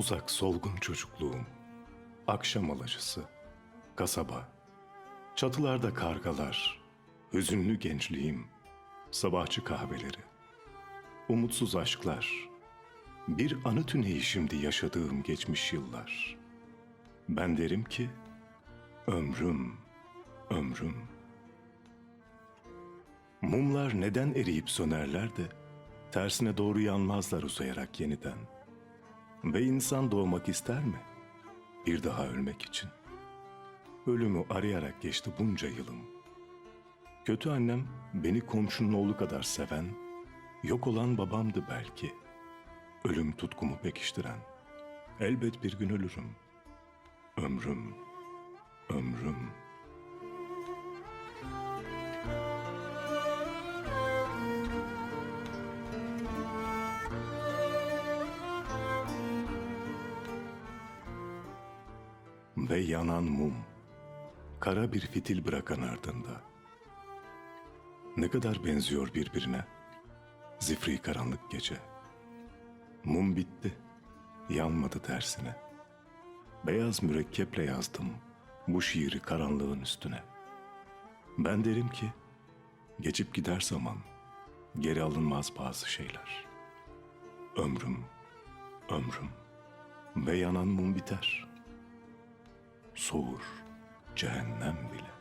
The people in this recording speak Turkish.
Uzak solgun çocukluğum, akşam alacısı, kasaba, çatılarda kargalar, hüzünlü gençliğim, sabahçı kahveleri, umutsuz aşklar, bir anı tüneyi şimdi yaşadığım geçmiş yıllar. Ben derim ki, ömrüm, ömrüm. Mumlar neden eriyip sönerler de, tersine doğru yanmazlar uzayarak yeniden. Ve insan doğmak ister mi? Bir daha ölmek için. Ölümü arayarak geçti bunca yılım. Kötü annem beni komşunun oğlu kadar seven, yok olan babamdı belki. Ölüm tutkumu pekiştiren. Elbet bir gün ölürüm. Ömrüm, ömrüm. Ve yanan mum, kara bir fitil bırakan ardında. Ne kadar benziyor birbirine, zifri karanlık gece. Mum bitti, yanmadı tersine. Beyaz mürekkeple yazdım bu şiiri karanlığın üstüne. Ben derim ki, geçip gider zaman, geri alınmaz bazı şeyler. Ömrüm, ömrüm ve yanan mum biter. Soğur cehennem bile.